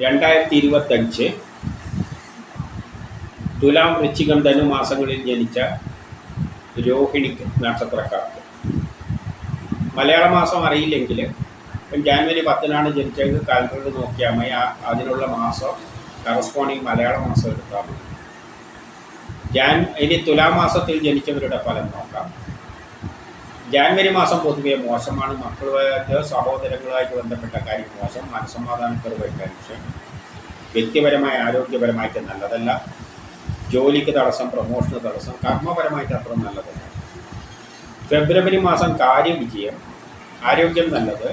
രണ്ടായിരത്തി ഇരുപത്തഞ്ച് തുലാം വൃശ്ചികം ധനുമാസങ്ങളിൽ ജനിച്ച രോഹിണി നക്ഷത്രക്കാർക്ക്. മലയാള മാസം അറിയില്ലെങ്കിൽ ഇപ്പം ജാനുവരി പത്തിനാണ് ജനിച്ചത്. കാൽക്കുലേറ്റർ നോക്കിയാൽ മതി. അതിനുള്ള മാസം കറസ്പോണ്ടിങ് മലയാള മാസം എടുത്താൽ മതി. ജാൻ ഇനി തുലാമാസത്തിൽ ജനിച്ചവരുടെ ഫലം നോക്കാം. ജാനുവരി മാസം പൊതുവെ മോശമാണ്. മക്കളുമായിട്ട് സഹോദരങ്ങളുമായിട്ട് ബന്ധപ്പെട്ട കാര്യം മോശം. മനസമാധാനപരമായിട്ടുള്ള വിഷയം വ്യക്തിപരമായ ആരോഗ്യപരമായിട്ട് നല്ലതല്ല. ജോലിക്ക് തടസ്സം പ്രൊമോഷന് തടസ്സം കർമ്മപരമായിട്ട് അത്ര നല്ലതല്ല. ഫെബ്രുവരി മാസം കാര്യവിജയം. ആരോഗ്യം നല്ലത്.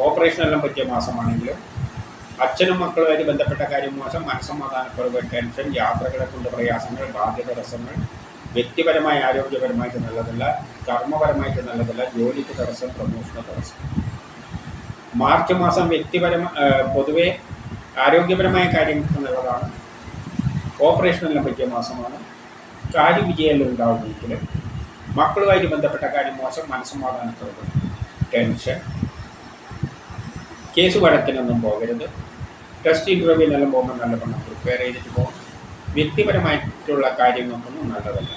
ഓപ്പറേഷനെല്ലാം പറ്റിയ മാസമാണെങ്കിലും അച്ഛനും മക്കളുമായിട്ട് ബന്ധപ്പെട്ട കാര്യം മോശം. മനസ്സമാധാനക്കുറവ് ടെൻഷൻ യാത്രകളെ കൊണ്ട് പ്രയാസങ്ങൾ ബാധ്യത തടസ്സങ്ങൾ വ്യക്തിപരമായ ആരോഗ്യപരമായിട്ട് നല്ലതല്ല കർമ്മപരമായിട്ട് നല്ലതല്ല ജോലിക്ക് തടസ്സം പ്രമോഷന് തടസ്സം. മാർച്ച് മാസം വ്യക്തിപരമ പൊതുവെ ആരോഗ്യപരമായ കാര്യങ്ങൾക്ക് നല്ലതാണ് ഓപ്പറേഷനെല്ലാം പറ്റിയ മാസമാണ്. കാര്യവിജയമെല്ലാം ഉണ്ടാവുന്നെങ്കിൽ മക്കളുമായിട്ട് ബന്ധപ്പെട്ട കാര്യം മോശം മനസ്സമാധാനത്തോട് ടെൻഷൻ. കേസ് വഴക്കിനൊന്നും പോകരുത്. ടെസ്റ്റ് ഇന്റർവ്യൂവിനെല്ലാം പോകുമ്പോൾ നല്ലവണ്ണം പ്രിപ്പയർ ചെയ്തിട്ട് പോകും വ്യക്തിപരമായിട്ടുള്ള കാര്യങ്ങൾക്കൊന്നും നല്ലതല്ല.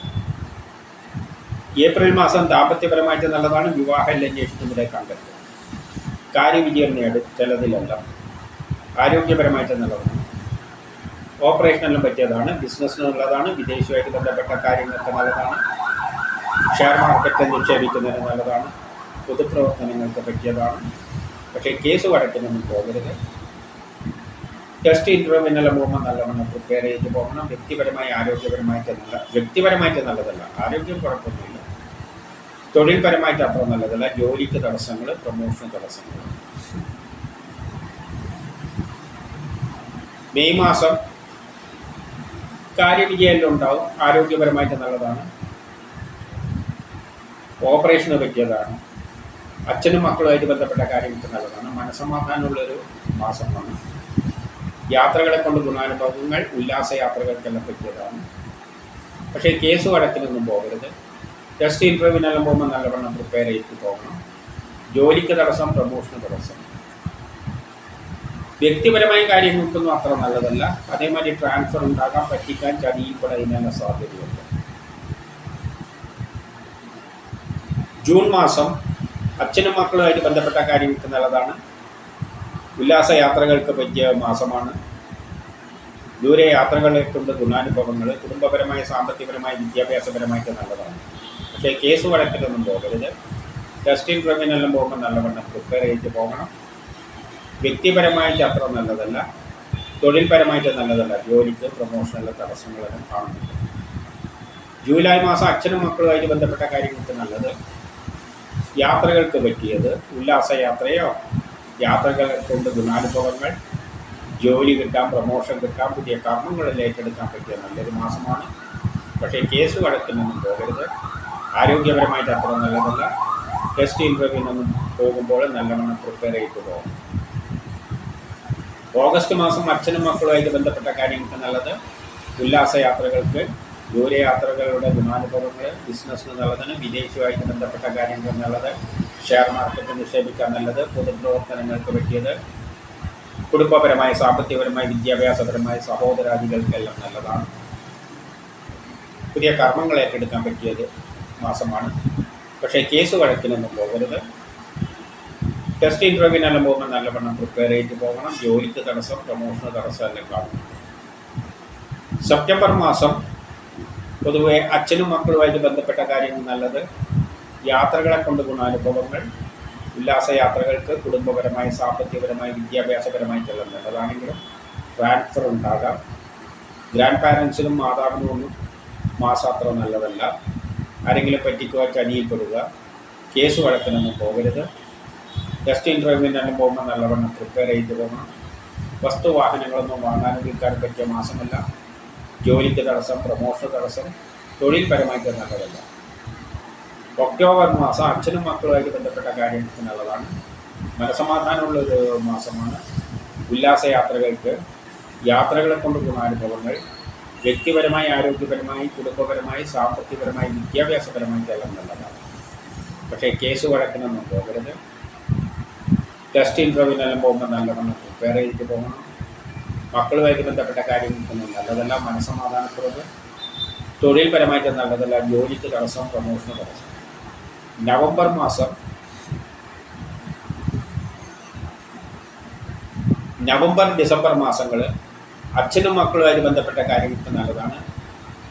ഏപ്രിൽ മാസം ദാമ്പത്യപരമായിട്ട് നല്ലതാണ്. വിവാഹം അന്വേഷിക്കുന്നതിനെ കണ്ടെത്തുക കാര്യവിജയം നേടും ചിലതിലെല്ലാം ആരോഗ്യപരമായിട്ട് നല്ലതാണ്. ഓപ്പറേഷനെല്ലാം പറ്റിയതാണ്. ബിസിനസ്സിന് നല്ലതാണ്. വിദേശമായിട്ട് ബന്ധപ്പെട്ട കാര്യങ്ങൾക്ക് നല്ലതാണ്. ഷെയർ മാർക്കറ്റ് നിക്ഷേപിക്കുന്നതിന് നല്ലതാണ്. പൊതുപ്രവർത്തനങ്ങൾക്ക് പറ്റിയതാണ്. പക്ഷേ കേസ് വഴക്കിനൊന്നും പോകരുത്. ടെസ്റ്റ് ഇന്റർവ്യൂവിനെല്ലാം പോകുമ്പോൾ നല്ലവണ്ണം പ്രിപ്പയർ ചെയ്ത് പോകണം. വ്യക്തിപരമായി ആരോഗ്യപരമായിട്ട് നല്ല വ്യക്തിപരമായിട്ട് നല്ലതല്ല. ആരോഗ്യം കുഴപ്പമൊന്നുമില്ല. തൊഴിൽപരമായിട്ട് അത്ര നല്ലതല്ല ജോലിക്ക് തടസ്സങ്ങൾ പ്രൊമോഷൻ തടസ്സങ്ങൾ മെയ് മാസം കാര്യവിജയം ഉണ്ടാവും ആരോഗ്യപരമായിട്ട് നല്ലതാണ്. ഓപ്പറേഷന് പറ്റിയതാണ്. അച്ഛനും മക്കളുമായിട്ട് ബന്ധപ്പെട്ട കാര്യങ്ങൾക്ക് നല്ലതാണ്. മനസ്സമാധാനമുള്ളൊരു മാസമാണ്. യാത്രകളെ കൊണ്ട് ഗുണാനുഭവങ്ങൾ ഉല്ലാസ യാത്രകൾക്കെല്ലാം പറ്റിയതാണ്. പക്ഷേ കേസ് വഴക്കിനൊന്നും പോകരുത്. ടെസ്റ്റ് ഇന്റർവ്യൂവിനെല്ലാം പോകുമ്പോൾ നല്ലവണ്ണം പ്രിപ്പയർ ചെയ്തിട്ട് പോകണം. ജോലിക്ക് തടസ്സം പ്രമോഷന് തടസ്സം. വ്യക്തിപരമായ കാര്യങ്ങൾക്കൊന്നും അത്ര നല്ലതല്ല. അതേമാതിരി ട്രാൻസ്ഫർ ഉണ്ടാകാൻ പറ്റിക്കാൻ ചതിയിൽപ്പെടാനുള്ള സാധ്യതയുണ്ട്. ജൂൺ മാസം അച്ഛനും മക്കളുമായിട്ട് ബന്ധപ്പെട്ട കാര്യങ്ങൾക്ക് നല്ലതാണ്. ഉല്ലാസ യാത്രകൾക്ക് പറ്റിയ മാസമാണ്. ദൂരെ യാത്രകളെ കൊണ്ട് ഗുണാനുഭവങ്ങൾ കുടുംബപരമായ സാമ്പത്തികപരമായ വിദ്യാഭ്യാസപരമായിട്ട് നല്ലതാണ്. പക്ഷേ കേസ് വഴക്കിലൊന്നും പോകരുത്. ടെസ്റ്റിംഗ് ഇന്റർവ്യൂവിനെല്ലാം പോകുമ്പോൾ നല്ലവണ്ണം പ്രിപ്പയർ ചെയ്ത് പോകണം. വ്യക്തിപരമായിട്ട് അത്ര നല്ലതല്ല. തൊഴിൽപരമായിട്ട് നല്ലതല്ല. ജോലിക്ക് പ്രൊമോഷനുള്ള തടസ്സങ്ങളെല്ലാം കാണുന്നുണ്ട് ജൂലൈ മാസം അച്ഛനും മക്കളുമായിട്ട് ബന്ധപ്പെട്ട കാര്യങ്ങൾക്ക് നല്ലത്. യാത്രകൾക്ക് പറ്റിയത്. ഉല്ലാസ യാത്രയോ? യാത്രകൾ കൊണ്ട് ഗുണാനുഭവങ്ങൾ. ജോലി കിട്ടാൻ പ്രൊമോഷൻ കിട്ടാൻ പുതിയ കർമ്മങ്ങളിൽ ഏറ്റെടുക്കാൻ പറ്റിയ നല്ലൊരു മാസമാണ്. പക്ഷേ കേസ് വഴക്കിനൊന്നും പോകരുത്. ആരോഗ്യപരമായിട്ട് അത്ര നല്ലതല്ല. ടെസ്റ്റ് ഇന്റർവ്യൂവിനൊന്നും പോകുമ്പോൾ നല്ലവണ്ണം പ്രിപ്പയർ ചെയ്ത് പോകും ഓഗസ്റ്റ് മാസം അച്ഛനും മക്കളുമായിട്ട് ബന്ധപ്പെട്ട കാര്യങ്ങൾക്ക് നല്ലത്. ഉല്ലാസ യാത്രകൾക്ക് ദൂരയാത്രകളുടെ ഗുണാനുഭവങ്ങൾ ബിസിനസ്സിന് നല്ലതാണ് വിദേശവുമായിട്ട് ബന്ധപ്പെട്ട കാര്യങ്ങൾ നല്ലത്. ഷെയർ മാർക്കറ്റ് നിക്ഷേപിക്കാൻ നല്ലത്. പൊതുപ്രവർത്തനങ്ങൾക്ക് പറ്റിയത്. കുടുംബപരമായ സാമ്പത്തികപരമായ വിദ്യാഭ്യാസപരമായ സഹോദരാദികൾക്കെല്ലാം നല്ലതാണ്. പുതിയ കർമ്മങ്ങൾ ഏറ്റെടുക്കാൻ പറ്റിയത്. മാസമാണ്. പക്ഷേ കേസ് വഴക്കിനൊന്നും പോകരുത്. ടെസ്റ്റ് ഇന്റർവ്യൂവിനെല്ലാം പോകുമ്പോൾ നല്ലവണ്ണം പ്രിപ്പയർ ചെയ്ത് പോകണം. ജോലിക്ക് തടസ്സം പ്രൊമോഷന് തടസ്സം എല്ലാം കാണും. സെപ്റ്റംബർ മാസം പൊതുവെ അച്ഛനും മക്കളുമായിട്ട് ബന്ധപ്പെട്ട കാര്യങ്ങൾ നല്ലത്. യാത്രകളെ കൊണ്ട് ഗുണാനുഭവങ്ങൾ ഉല്ലാസയാത്രകൾക്ക് കുടുംബപരമായി സാമ്പത്തികപരമായി വിദ്യാഭ്യാസപരമായിട്ടെല്ലാം നല്ലതാണെങ്കിലും ട്രാൻസ്ഫർ ഉണ്ടാകാം. ഗ്രാൻഡ് പാരൻസിനും മാതാവിനും ഒന്നും മാസം അത്ര നല്ലതല്ല. ആരെങ്കിലും പറ്റിക്കുക ചതിയിൽപ്പെടുക കേസ് വഴക്കിനൊന്നും പോകരുത്. ടെസ്റ്റ് ഇന്റർവ്യൂവിനെല്ലാം പോകുമ്പോൾ നല്ലവണ്ണം പ്രിപ്പയർ ചെയ്ത് പോകണം. വസ്തു വാഹനങ്ങളൊന്നും വാങ്ങാനും വിൽക്കാൻ പറ്റിയ മാസമല്ല. ജോലിക്ക് തടസ്സം പ്രമോഷൻ തടസ്സം തൊഴിൽപരമായിട്ട് നല്ലതല്ല. ഒക്ടോബർ മാസം അച്ഛനും മക്കളുമായിട്ട് ബന്ധപ്പെട്ട കാര്യങ്ങൾക്ക് നല്ലതാണ്. മനസമാധാനമുള്ള ഒരു മാസമാണ്. ഉല്ലാസയാത്രകൾക്ക് യാത്രകളെ കൊണ്ട് ഗുണാനുഭവങ്ങൾ വ്യക്തിപരമായി ആരോഗ്യപരമായി കുടുംബപരമായി സാമ്പത്തികപരമായി വിദ്യാഭ്യാസപരമായി കേരളം നല്ലതാണ്. പക്ഷേ കേസ് വഴക്കണമെന്ന് പോകരുത്. ടെസ്റ്റ് ഇന്റർവ്യൂവിനെല്ലാം പോകുമ്പോൾ നല്ലവണ്ണം പ്രിപ്പയർ ചെയ്തിട്ട് പോകണം. മക്കളുമായിട്ട് ബന്ധപ്പെട്ട കാര്യങ്ങൾക്കൊന്നും നല്ലതല്ല മനസ്സമാധാനക്കുറവ് തൊഴിൽപരമായിട്ട് നല്ലതല്ല ജോലിക്ക് തടസ്സം പ്രമോഷന് തടസ്സം. നവംബർ മാസം നവംബർ ഡിസംബർ മാസങ്ങൾ അച്ഛനും മക്കളുമായിട്ട് ബന്ധപ്പെട്ട കാര്യങ്ങൾക്ക് നല്ലതാണ്.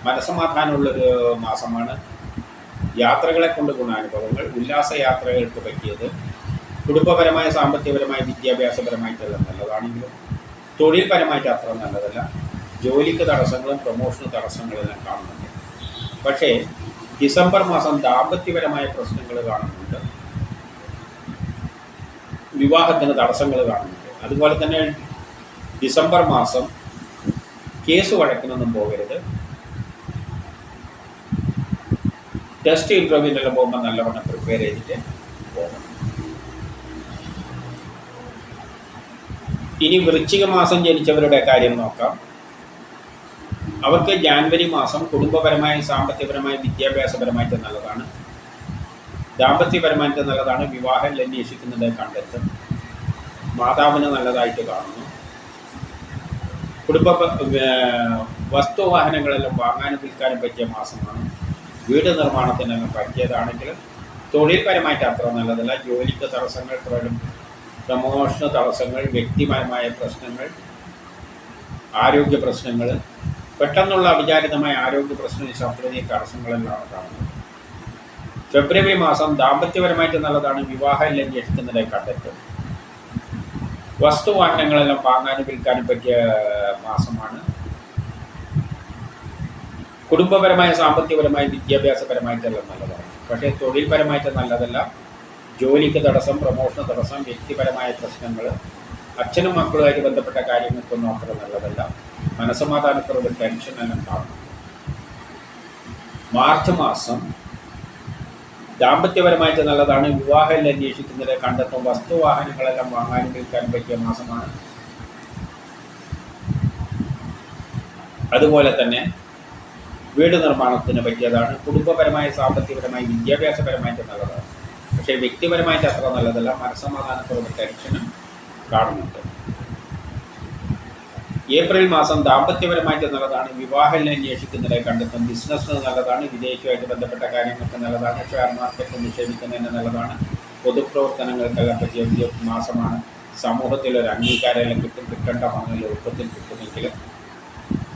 മനസ്സമാധാനമുള്ളൊരു മാസമാണ്. യാത്രകളെ കൊണ്ട് ഗുണാനുഭവങ്ങൾ ഉല്ലാസ യാത്രകൾക്ക് പറ്റിയത് കുടുംബപരമായ സാമ്പത്തികപരമായ വിദ്യാഭ്യാസപരമായിട്ടുള്ള നല്ലതാണെങ്കിലും തൊഴിൽപരമായിട്ട് അത്ര നല്ലതല്ല. ജോലിക്ക് തടസ്സങ്ങളും പ്രൊമോഷന് തടസ്സങ്ങളെല്ലാം കാണുന്നുണ്ട്. പക്ഷേ ഡിസംബർ മാസം ദാമ്പത്യപരമായ പ്രശ്നങ്ങൾ കാണുന്നുണ്ട്. വിവാഹത്തിന് തടസ്സങ്ങൾ കാണുന്നുണ്ട്. അതുപോലെ തന്നെ ഡിസംബർ മാസം കേസ് വഴക്കിനൊന്നും പോകരുത്. ടെസ്റ്റ് ഇന്റർവ്യൂവിനെല്ലാം പോകുമ്പോൾ നല്ലവണ്ണം പ്രിപ്പയർ ചെയ്തിട്ട് പോകണം. ഇനി വൃശ്ചിക മാസം ജനിച്ചവരുടെ കാര്യം നോക്കാം. അവർക്ക് ജാനുവരി മാസം കുടുംബപരമായും സാമ്പത്തികപരമായും വിദ്യാഭ്യാസപരമായിട്ട് നല്ലതാണ്. ദാമ്പത്യപരമായിട്ട് നല്ലതാണ്. വിവാഹം അന്വേഷിക്കുന്നത് കണ്ടെത്തും. മാതാവിന് നല്ലതായിട്ട് കാണുന്നു. കുടുംബ വസ്തു വസ്തുവാഹനങ്ങളെല്ലാം വാങ്ങാനും വിൽക്കാനും പറ്റിയ മാസമാണ്. വീട് നിർമ്മാണത്തിനെല്ലാം പറ്റിയതാണെങ്കിൽ തൊഴിൽപരമായിട്ട് അത്ര നല്ലതല്ല. ജോലിക്ക് തടസ്സങ്ങൾ തൊഴിലും പ്രമോഷന് തടസ്സങ്ങൾ വ്യക്തിപരമായ പ്രശ്നങ്ങൾ ആരോഗ്യ പ്രശ്നങ്ങൾ പെട്ടെന്നുള്ള അവിചാരിതമായ ആരോഗ്യ പ്രശ്നം ശത്രുതയെ തടസ്സങ്ങളെല്ലാം കാണുന്നത്. ഫെബ്രുവരി മാസം ദാമ്പത്യപരമായിട്ട് നല്ലതാണ്. വിവാഹം അന്വേഷിക്കുന്നതായി കണ്ടെത്തും. വസ്തുവാഹനങ്ങളെല്ലാം വാങ്ങാനും വിൽക്കാനും പറ്റിയ മാസമാണ്. കുടുംബപരമായ സാമ്പത്തികപരമായ വിദ്യാഭ്യാസപരമായിട്ടെല്ലാം നല്ലതാണ് പക്ഷേ തൊഴിൽപരമായിട്ട് നല്ലതല്ല. ജോലിക്ക് തടസ്സം പ്രമോഷന് തടസ്സം വ്യക്തിപരമായ പ്രശ്നങ്ങൾ അച്ഛനും മക്കളുമായിട്ട് ബന്ധപ്പെട്ട കാര്യങ്ങൾക്കൊന്നും അത്ര നല്ലതല്ല. മനസ്സമാധാനക്കുറവ് ടെൻഷൻ എല്ലാം കാണും മാർച്ച് മാസം ദാമ്പത്യപരമായിട്ട് നല്ലതാണ്. വിവാഹമല്ല അന്വേഷിക്കുന്നത് കണ്ടെത്തും. വസ്തുവാഹനങ്ങളെല്ലാം വാങ്ങാനും വിൽക്കാനും പറ്റിയ മാസമാണ്. അതുപോലെ തന്നെ വീട് നിർമ്മാണത്തിന് പറ്റിയതാണ്. കുടുംബപരമായ സാമ്പത്തികപരമായി വിദ്യാഭ്യാസപരമായിട്ട് നല്ലതാണ്. പക്ഷേ വ്യക്തിപരമായിട്ട് അത്ര നല്ലതല്ല. മനസ്സമാധാനത്തോടെ ടെൻഷനും കാണുന്നുണ്ട്. ഏപ്രിൽ മാസം ദാമ്പത്യപരമായിട്ട് നല്ലതാണ് വിവാഹം അന്വേഷിക്കുന്നതിനെ കണ്ടെത്തും. ബിസിനസ്സിന് നല്ലതാണ്. വിദേശവുമായിട്ട് ബന്ധപ്പെട്ട കാര്യങ്ങൾക്ക് നല്ലതാണ്. ഷെയർ മാർക്കറ്റ് നിക്ഷേപിക്കുന്നതിന് നല്ലതാണ്. പൊതുപ്രവർത്തനങ്ങൾക്കെല്ലാം പറ്റിയ വലിയ മാസമാണ്. സമൂഹത്തിൽ ഒരു അംഗീകാരമെല്ലാം കിട്ടും. കിട്ടേണ്ട പണം എളുപ്പത്തിൽ കിട്ടുമെങ്കിൽ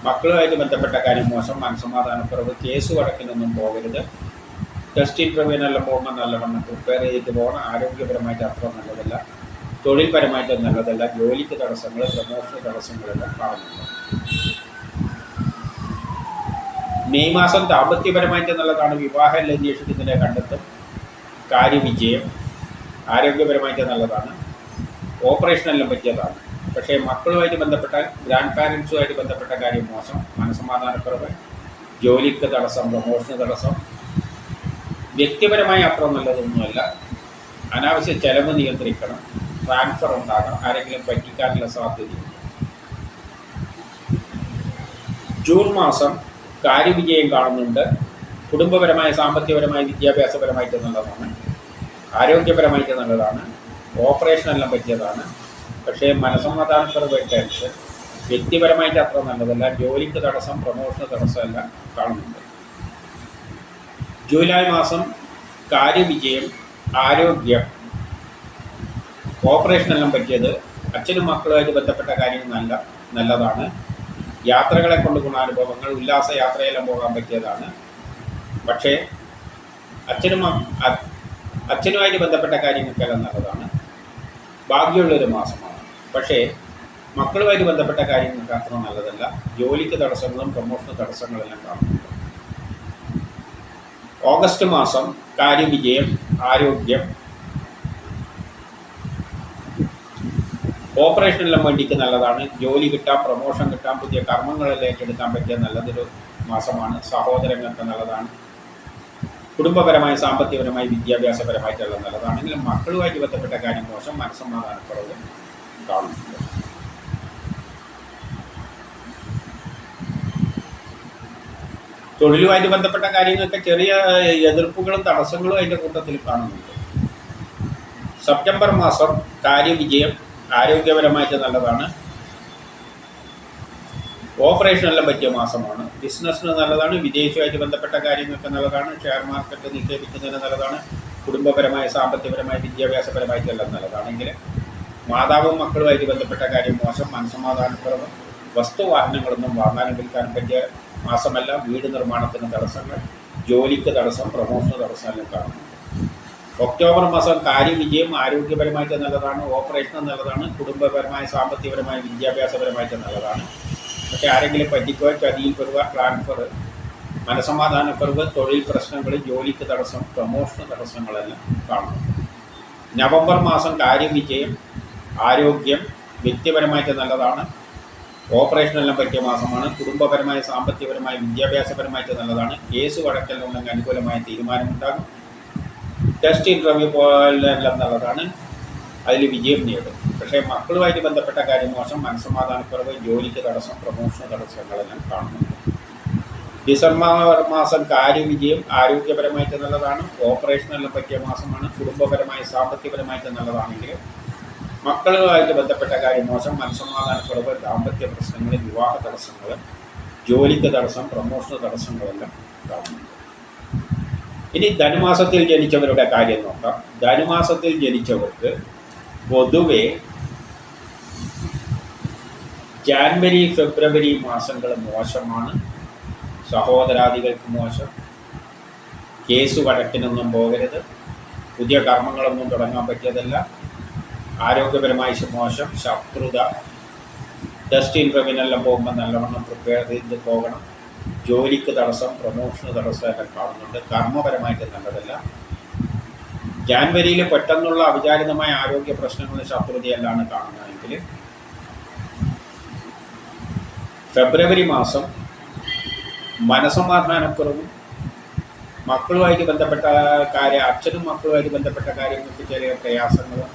മക്കളുമായിട്ട് ബന്ധപ്പെട്ട കാര്യം മോശം. മനസ്സമാധാനക്കുറവ്. കേസ് വഴക്കിനൊന്നും പോകരുത്. ടെസ്റ്റ് ഇന്റർവ്യൂവിനെല്ലാം പോകുമ്പോൾ നല്ലവണ്ണം പ്രിപ്പയർ ചെയ്തിട്ട് പോകണം. ആരോഗ്യപരമായിട്ട് അത്ര നല്ലതല്ല. തൊഴിൽപരമായിട്ട് നല്ലതല്ല. ജോലിക്ക് തടസ്സങ്ങൾ പ്രമോഷന് തടസ്സങ്ങളെല്ലാം കാണുന്നുണ്ട്. മെയ് മാസം ദാമ്പത്യപരമായിട്ട് നല്ലതാണ്. വിവാഹം അന്വേഷിക്കുന്നതിനെ കണ്ടെത്തും കാര്യവിജയം ആരോഗ്യപരമായിട്ട് നല്ലതാണ്. ഓപ്പറേഷനെല്ലാം പറ്റിയതാണ്. പക്ഷേ മക്കളുമായിട്ട് ബന്ധപ്പെട്ട ഗ്രാൻഡ് പാരൻസുമായിട്ട് ബന്ധപ്പെട്ട കാര്യം മോശം. മനസ്സമാധാനക്കുറവ് ജോലിക്ക് തടസ്സം പ്രമോഷന് തടസ്സം. വ്യക്തിപരമായി അത്ര നല്ലതൊന്നുമല്ല. അനാവശ്യ ചെലവ് നിയന്ത്രിക്കണം. ട്രാൻസ്ഫർ ഉണ്ടാകാം ആരെങ്കിലും പറ്റിക്കാനുള്ള സാധ്യതയുണ്ട് ജൂൺ മാസം കാര്യവിജയം കാണുന്നുണ്ട്. കുടുംബപരമായ സാമ്പത്തികപരമായ വിദ്യാഭ്യാസപരമായിട്ട് നല്ലതാണ് ആരോഗ്യപരമായിട്ട് നല്ലതാണ് ഓപ്പറേഷൻ എല്ലാം പറ്റിയതാണ്. പക്ഷേ മനസമാധാനക്കുറവ് ടെൻഷൻ. വ്യക്തിപരമായിട്ട് അത്ര നല്ലതല്ല. ജോലിക്ക് തടസ്സം പ്രമോഷന് തടസ്സം എല്ലാം കാണുന്നുണ്ട്. ജൂലൈ മാസം കാര്യവിജയം ആരോഗ്യം ഓപ്പറേഷൻ എല്ലാം പറ്റിയത് അച്ഛനും മക്കളുമായിട്ട് ബന്ധപ്പെട്ട കാര്യങ്ങൾ നല്ല നല്ലതാണ്. യാത്രകളെ കൊണ്ട് ഗുണാനുഭവങ്ങൾ ഉല്ലാസ യാത്രയെല്ലാം പോകാൻ പറ്റിയതാണ്. പക്ഷേ അച്ഛനും അച്ഛനുമായിട്ട് ബന്ധപ്പെട്ട കാര്യങ്ങൾക്കെല്ലാം നല്ലതാണ്. ഭാഗ്യമുള്ളൊരു മാസമാണ്. പക്ഷേ മക്കളുമായിട്ട് ബന്ധപ്പെട്ട കാര്യങ്ങൾക്ക് അത്ര നല്ലതല്ല. ജോലിക്ക് തടസ്സങ്ങളും പ്രൊമോഷൻ തടസ്സങ്ങളെല്ലാം കാണുന്നുണ്ട്. ഓഗസ്റ്റ് മാസം കാര്യവിജയം ആരോഗ്യം ഓപ്പറേഷനെല്ലാം വേണ്ടിക്ക് നല്ലതാണ്. ജോലി കിട്ടാം പ്രൊമോഷൻ കിട്ടാം പുതിയ കർമ്മങ്ങളെല്ലാം ഏറ്റെടുക്കാൻ പറ്റിയ നല്ലതൊരു മാസമാണ്. സഹോദരങ്ങൾക്ക് നല്ലതാണ്. കുടുംബപരമായി സാമ്പത്തികപരമായി വിദ്യാഭ്യാസപരമായിട്ടുള്ള നല്ലതാണെങ്കിലും മക്കളുമായിട്ട് ബന്ധപ്പെട്ട കാര്യം മോശം മനസ്സമാധാനക്കുറവ് കാണുന്നുണ്ട്. തൊഴിലുമായിട്ട് ബന്ധപ്പെട്ട കാര്യങ്ങൾക്ക് ചെറിയ എതിർപ്പുകളും തടസ്സങ്ങളും അതിന്റെ കൂട്ടത്തിൽ കാണുന്നുണ്ട്. സെപ്റ്റംബർ മാസം കാര്യവിജയം. ആരോഗ്യപരമായിട്ട് നല്ലതാണ്. ഓപ്പറേഷനെല്ലാം പറ്റിയ മാസമാണ്. ബിസിനസ്സിന് നല്ലതാണ്. വിദേശവുമായിട്ട് ബന്ധപ്പെട്ട കാര്യങ്ങൾക്ക് നല്ലതാണ്. ഷെയർ മാർക്കറ്റ് നിക്ഷേപിക്കുന്നതിന് നല്ലതാണ്. കുടുംബപരമായ സാമ്പത്തികപരമായ വിദ്യാഭ്യാസപരമായിട്ടെല്ലാം നല്ലതാണെങ്കിൽ മാതാവും മക്കളുമായിട്ട് ബന്ധപ്പെട്ട കാര്യം മോശം മനസ്സമാധാനക്കുറവ് വസ്തുവാഹനങ്ങളൊന്നും വാങ്ങാനും വിൽക്കാനും പറ്റിയ മാസമല്ല. വീട് നിർമ്മാണത്തിന് തടസ്സങ്ങൾ ജോലിക്ക് തടസ്സം പ്രമോഷന് തടസ്സം കാണുന്നു ഒക്ടോബർ മാസം കാര്യവിജയം ആരോഗ്യപരമായിട്ട് നല്ലതാണ് ഓപ്പറേഷൻ നല്ലതാണ് കുടുംബപരമായ സാമ്പത്തികപരമായ വിദ്യാഭ്യാസപരമായിട്ട് നല്ലതാണ്. പക്ഷേ ആരെങ്കിലും പറ്റിക്കുക ചതിയിൽ പെറുക ട്രാൻസ്ഫർ മനസമാധാനക്കുറവ് തൊഴിൽ പ്രശ്നങ്ങൾ ജോലിക്ക് തടസ്സം പ്രൊമോഷൻ തടസ്സങ്ങളെല്ലാം കാണുന്നു നവംബർ മാസം കാര്യവിജയം ആരോഗ്യം വ്യക്തിപരമായിട്ട് നല്ലതാണ് ഓപ്പറേഷനെല്ലാം പറ്റിയ മാസമാണ് കുടുംബപരമായ സാമ്പത്തികപരമായ വിദ്യാഭ്യാസപരമായിട്ട് നല്ലതാണ് കേസ് വഴക്കെല്ലാം ഉണ്ടെങ്കിൽ അനുകൂലമായ തീരുമാനമുണ്ടാകും. ടെസ്റ്റ് ഇന്റർവ്യൂ പോലെല്ലാം നല്ലതാണ് അതിൽ വിജയം നേടും. പക്ഷേ മക്കളുമായിട്ട് ബന്ധപ്പെട്ട കാര്യം മോശം. മനസ്സമാധാനക്കുറവ് ജോലിക്ക് തടസ്സം പ്രമോഷന് തടസ്സങ്ങളെല്ലാം കാണുന്നുണ്ട്. ഡിസംബർ മാസം കാര്യവിജയം ആരോഗ്യപരമായിട്ട് നല്ലതാണ്. ഓപ്പറേഷനെല്ലാം പറ്റിയ മാസമാണ്. കുടുംബപരമായി സാമ്പത്തികപരമായിട്ട് നല്ലതാണെങ്കിൽ മക്കളുമായിട്ട് ബന്ധപ്പെട്ട കാര്യം മോശം. മനസ്സമാധാനക്കുറവ് ദാമ്പത്യ പ്രശ്നങ്ങൾ വിവാഹ തടസ്സങ്ങൾ ജോലിക്ക് തടസ്സം പ്രമോഷന് തടസ്സങ്ങളെല്ലാം കാണുന്നുണ്ട് ഇനി ധനുമാസത്തിൽ ജനിച്ചവരുടെ കാര്യം നോക്കാം. ധനുമാസത്തിൽ ജനിച്ചവർക്ക് പൊതുവെ ജാൻവരി ഫെബ്രുവരി മാസങ്ങൾ മോശമാണ്. സഹോദരാദികൾക്ക് മോശം. കേസ് വഴക്കിനൊന്നും പോകരുത്. പുതിയ കർമ്മങ്ങളൊന്നും തുടങ്ങാൻ പറ്റിയതല്ല. ആരോഗ്യപരമായി മോശം. ശത്രുത. ടെസ്റ്റ് ഇന്റർവ്യൂവിനെല്ലാം പോകുമ്പോൾ നല്ലവണ്ണം പ്രിപ്പയർ ചെയ്ത് പോകണം. ജോലിക്ക് തടസ്സം പ്രൊമോഷന് തടസ്സം എല്ലാം കാണുന്നുണ്ട്. കർമ്മപരമായിട്ട് നല്ലതല്ല. ജാൻവരിയിൽ പെട്ടെന്നുള്ള അവിചാരിതമായ ആരോഗ്യ പ്രശ്നങ്ങൾ ശത്രുതയെല്ലാം കാണുന്നതെങ്കിൽ ഫെബ്രുവരി മാസം മനസമാധാനക്കുറവും മക്കളുമായിട്ട് ബന്ധപ്പെട്ട കാര്യം അച്ഛനും മക്കളുമായിട്ട് ബന്ധപ്പെട്ട കാര്യങ്ങൾക്ക് ചെറിയ പ്രയാസങ്ങളും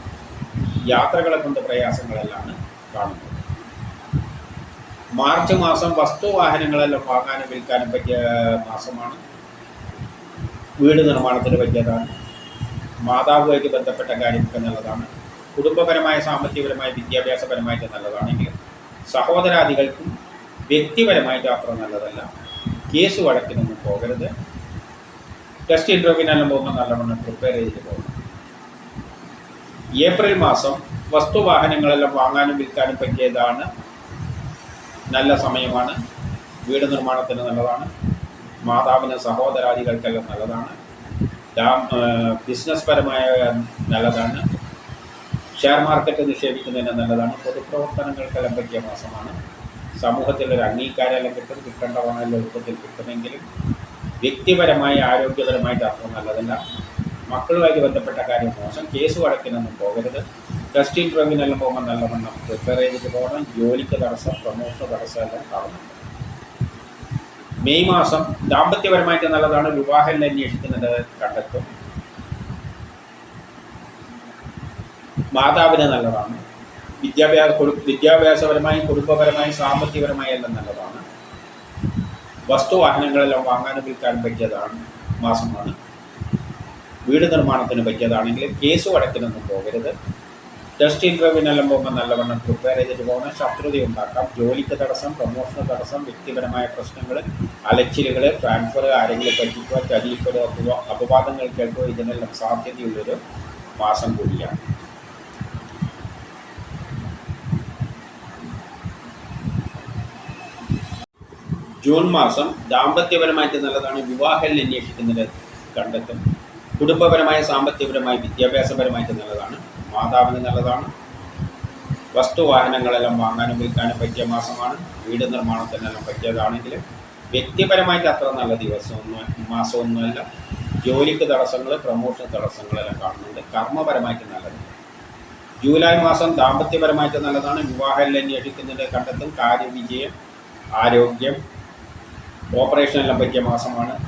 യാത്രകളെ കൊണ്ട് പ്രയാസങ്ങളെല്ലാം കാണുന്നത് മാർച്ച് മാസം വസ്തു വാഹനങ്ങളെല്ലാം വാങ്ങാനും വിൽക്കാനും പറ്റിയ മാസമാണ്. വീട് നിർമ്മാണത്തിന് പറ്റിയതാണ്. മാതാവുമായിട്ട് ബന്ധപ്പെട്ട കാര്യമൊക്കെ നല്ലതാണ്. കുടുംബപരമായ സാമ്പത്തികപരമായ വിദ്യാഭ്യാസപരമായിട്ട് നല്ലതാണെങ്കിൽ സഹോദരാദികൾക്കും വ്യക്തിപരമായിട്ട് അത്ര നല്ലതല്ല. കേസ് വഴക്കിനൊന്നും പോകരുത്. ടെസ്റ്റ് ഇന്റർവ്യൂവിനെല്ലാം പോകുമ്പോൾ നല്ലവണ്ണം പ്രിപ്പയർ ചെയ്ത് പോകണം. ഏപ്രിൽ മാസം വസ്തുവാഹനങ്ങളെല്ലാം വാങ്ങാനും വിൽക്കാനും പറ്റിയതാണ് നല്ല സമയമാണ്. വീട് നിർമ്മാണത്തിന് നല്ലതാണ്. മാതാവിന് സഹോദരാദികൾക്കെല്ലാം നല്ലതാണ്. ഡാം ബിസിനസ് പരമായ നല്ലതാണ്. ഷെയർ മാർക്കറ്റ് നിക്ഷേപിക്കുന്നതിന് നല്ലതാണ്. പൊതുപ്രവർത്തനങ്ങൾക്കെല്ലാം പറ്റിയ മാസമാണ്. സമൂഹത്തിൽ ഒരു അംഗീകാരമെല്ലാം കിട്ടും. കിട്ടേണ്ടവണെല്ലാം എളുപ്പത്തിൽ കിട്ടുമെങ്കിലും വ്യക്തിപരമായി ആരോഗ്യപരമായിട്ട് അത്ര നല്ലതല്ല. മക്കളുമായിട്ട് ബന്ധപ്പെട്ട കാര്യം മോശം. കേസ് വഴക്കിനൊന്നും പോകരുത്. ടെസ്റ്റ് ഇന്റർവ്യൂവിനെല്ലാം പോകുമ്പോൾ നല്ലവണ്ണം പ്രിപ്പയർ ചെയ്തിട്ട് പോകണം. ജോലിക്ക് തടസ്സം പ്രമോഷൻ തടസ്സം എല്ലാം കാണുന്നുണ്ട് മെയ് മാസം ദാമ്പത്യപരമായിട്ട് നല്ലതാണ്. വിവാഹം അന്വേഷിക്കുന്നത് കണ്ടെത്തും. മാതാവിന് നല്ലതാണ്. വിദ്യാഭ്യാസ വിദ്യാഭ്യാസപരമായും കുടുംബപരമായും സാമ്പത്തികപരമായും എല്ലാം നല്ലതാണ്. വസ്തുവാഹനങ്ങളെല്ലാം വാങ്ങാനും വിൽക്കാനും പറ്റിയതാണ് മാസമാണ്. വീട് നിർമ്മാണത്തിന് പറ്റിയതാണെങ്കിൽ കേസ് വടക്കിനൊന്നും പോകരുത്. ടെസ്റ്റ് ഇന്റർവ്യൂവിനെല്ലാം പോകുമ്പോൾ നല്ലവണ്ണം പ്രിപ്പയർ ചെയ്തിട്ട് പോകണം ശത്രുത ഉണ്ടാക്കാം. ജോലിക്ക് തടസ്സം പ്രൊമോഷന് തടസ്സം വ്യക്തിപരമായ പ്രശ്നങ്ങൾ അലച്ചിലുകൾ ട്രാൻസ്ഫർ ആരെങ്കിലും പറ്റിക്കുക ചതിയിൽപ്പെടുക അപവാ അപവാദങ്ങൾ കേൾക്കുക ഇതിനെല്ലാം സാധ്യതയുള്ളൊരു മാസം കൂടിയാണ്. ജൂൺ മാസം ദാമ്പത്യപരമായിട്ട് നല്ലതാണ്. വിവാഹങ്ങളിൽ അന്വേഷിക്കുന്നത് കണ്ടെത്തും. കുടുംബപരമായ സാമ്പത്തികപരമായി വിദ്യാഭ്യാസപരമായിട്ട് നല്ലതാണ്. മാതാവിന് നല്ലതാണ്. വസ്തുവാഹനങ്ങളെല്ലാം വാങ്ങാനും വിൽക്കാനും പറ്റിയ മാസമാണ്. വീട് നിർമ്മാണത്തിനെല്ലാം പറ്റിയതാണെങ്കിൽ വ്യക്തിപരമായിട്ട് അത്ര നല്ല ദിവസമൊന്നും മാസമൊന്നുമല്ല. ജോലിക്ക് തടസ്സങ്ങൾ പ്രമോഷൻ തടസ്സങ്ങളെല്ലാം കാണുന്നുണ്ട്. കർമ്മപരമായിട്ട് നല്ലത്. ജൂലൈ മാസം ദാമ്പത്യപരമായിട്ട് നല്ലതാണ്. വിവാഹം അന്വേഷിക്കുന്നതിന്റെ കണ്ടെത്തും. കാര്യവിജയം ആരോഗ്യം ഓപ്പറേഷനെല്ലാം പറ്റിയ മാസമാണ്.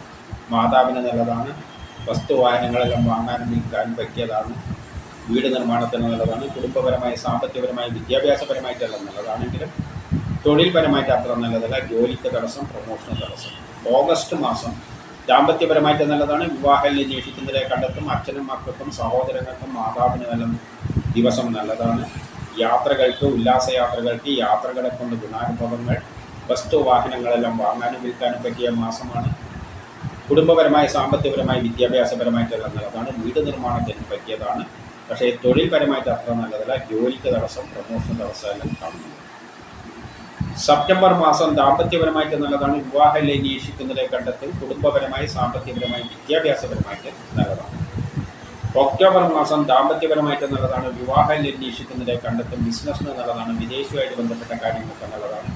മാതാവിന് നല്ലതാണ്. വസ്തുവാഹനങ്ങളെല്ലാം വാങ്ങാനും വിൽക്കാനും പറ്റിയതാണ്. വീട് നിർമ്മാണത്തിന് നല്ലതാണ്. കുടുംബപരമായ സാമ്പത്തികപരമായ വിദ്യാഭ്യാസപരമായിട്ടെല്ലാം നല്ലതാണെങ്കിലും തൊഴിൽപരമായിട്ട് അത്ര നല്ലതല്ല. ജോലിക്ക് തടസ്സം പ്രൊമോഷന് തടസ്സം. ഓഗസ്റ്റ് മാസം ദാമ്പത്യപരമായിട്ട് നല്ലതാണ്. വിവാഹം അന്വേഷിക്കുന്നതിനെ കണ്ടെത്തും. അച്ഛനും മക്കൾക്കും സഹോദരങ്ങൾക്കും മാതാവിനുമെല്ലാം ദിവസം നല്ലതാണ്. യാത്രകൾക്ക് ഉല്ലാസയാത്രകൾക്ക് യാത്രകളെ കൊണ്ട് ഗുണാനുഭവങ്ങൾ വസ്തു വാഹനങ്ങളെല്ലാം വാങ്ങാനും വിൽക്കാനും പറ്റിയ മാസമാണ്. കുടുംബപരമായ സാമ്പത്തികപരമായ വിദ്യാഭ്യാസപരമായിട്ടുള്ള നല്ലതാണ്. വീട് നിർമ്മാണത്തിന് പറ്റിയതാണ്. പക്ഷേ തൊഴിൽപരമായിട്ട് അത്ര നല്ലതല്ല. ജോലിക്ക് തടസ്സം പ്രമോഷൻ തടസ്സം എല്ലാം കാണുന്നു സെപ്റ്റംബർ മാസം ദാമ്പത്യപരമായിട്ട് നല്ലതാണ്. വിവാഹ അന്വേഷിക്കുന്നതിനെ കണ്ടെത്തി കുടുംബപരമായി സാമ്പത്തികപരമായി വിദ്യാഭ്യാസപരമായിട്ട് നല്ലതാണ്. ഒക്ടോബർ മാസം ദാമ്പത്യപരമായിട്ട് നല്ലതാണ്. വിവാഹം അന്വേഷിക്കുന്നതിനെ കണ്ടെത്തും ബിസിനസ്സിന് നല്ലതാണ്. വിദേശവുമായിട്ട് ബന്ധപ്പെട്ട കാര്യങ്ങൾക്ക് നല്ലതാണ്.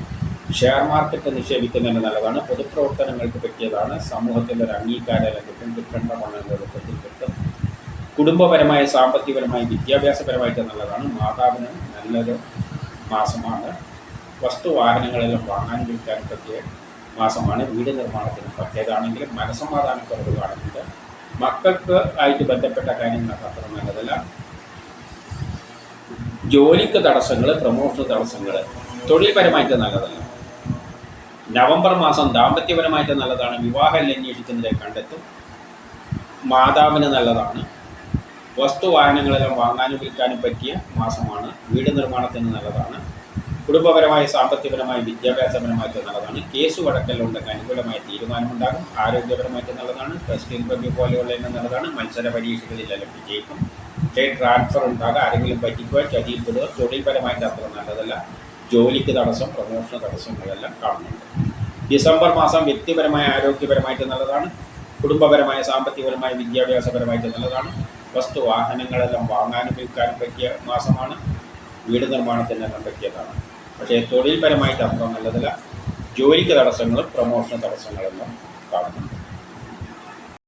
ഷെയർ മാർക്കറ്റ് നിക്ഷേപിക്കുന്നതിന് നല്ലതാണ്. പൊതുപ്രവർത്തനങ്ങൾക്ക് പറ്റിയതാണ്. സമൂഹത്തിന്റെ ഒരു അംഗീകാരം അല്ലെങ്കിൽ കിട്ടേണ്ട പണം എളുപ്പത്തിൽ കിട്ടും കുടുംബപരമായ സാമ്പത്തികപരമായി വിദ്യാഭ്യാസപരമായിട്ട് നല്ലതാണ്. മാതാവിന് നല്ലൊരു മാസമാണ്. വസ്തു വാഹനങ്ങളെല്ലാം വാങ്ങാൻ വിൽക്കാൻ പറ്റിയ മാസമാണ്. വീട് നിർമ്മാണത്തിന് പറ്റിയതാണെങ്കിലും മനസ്സമാധാനക്കുറവ് കാണുന്നുണ്ട് മക്കൾക്ക് ആയിട്ട് ബന്ധപ്പെട്ട കാര്യങ്ങൾക്ക് അത്ര നല്ലതല്ല. ജോലിക്ക് തടസ്സങ്ങൾ പ്രമോഷൻ തടസ്സങ്ങൾ തൊഴിൽപരമായിട്ട് നല്ലതല്ല. നവംബർ മാസം ദാമ്പത്യപരമായിട്ട് നല്ലതാണ്. വിവാഹം അന്വേഷിക്കുന്നതിനെ കണ്ടെത്തും. മാതാവിന് നല്ലതാണ്. വസ്തു വാഹനങ്ങളെല്ലാം വാങ്ങാനും വിൽക്കാനും പറ്റിയ മാസമാണ്. വീട് നിർമ്മാണത്തിന് നല്ലതാണ്. കുടുംബപരമായി സാമ്പത്തികപരമായി വിദ്യാഭ്യാസപരമായിട്ട് നല്ലതാണ്. കേസ് വഴക്കലുണ്ടെങ്കിൽ അനുകൂലമായ തീരുമാനമുണ്ടാകും. ആരോഗ്യപരമായിട്ട് നല്ലതാണ്. ടെസ്റ്റ് ഇന്റർവ്യൂ പോലെയുള്ള എല്ലാം നല്ലതാണ്. മത്സര പരീക്ഷകളിലെല്ലാം വിജയിക്കും സ്റ്റേറ്റ് ട്രാൻസ്ഫർ ഉണ്ടാകുക ആരെങ്കിലും പറ്റിക്കുക ചതിയിൽപ്പെടുക തൊഴിൽപരമായിട്ട് അത്ര നല്ലതല്ല. ജോലിക്ക് തടസ്സം പ്രമോഷന് തടസ്സങ്ങളെല്ലാം കാണുന്നുണ്ട്. ഡിസംബർ മാസം വ്യക്തിപരമായ ആരോഗ്യപരമായിട്ട് നല്ലതാണ്. കുടുംബപരമായ സാമ്പത്തികപരമായ വിദ്യാഭ്യാസപരമായിട്ട് നല്ലതാണ്. വസ്തു വാഹനങ്ങളെല്ലാം വാങ്ങാനും വിൽക്കാനും പറ്റിയ മാസമാണ്. വീട് നിർമ്മാണത്തിനെല്ലാം പറ്റിയതാണ്. പക്ഷേ തൊഴിൽപരമായിട്ട് അത്ര നല്ലതല്ല. ജോലിക്ക് തടസ്സങ്ങളും പ്രൊമോഷൻ തടസ്സങ്ങളെല്ലാം കാണുന്നുണ്ട്.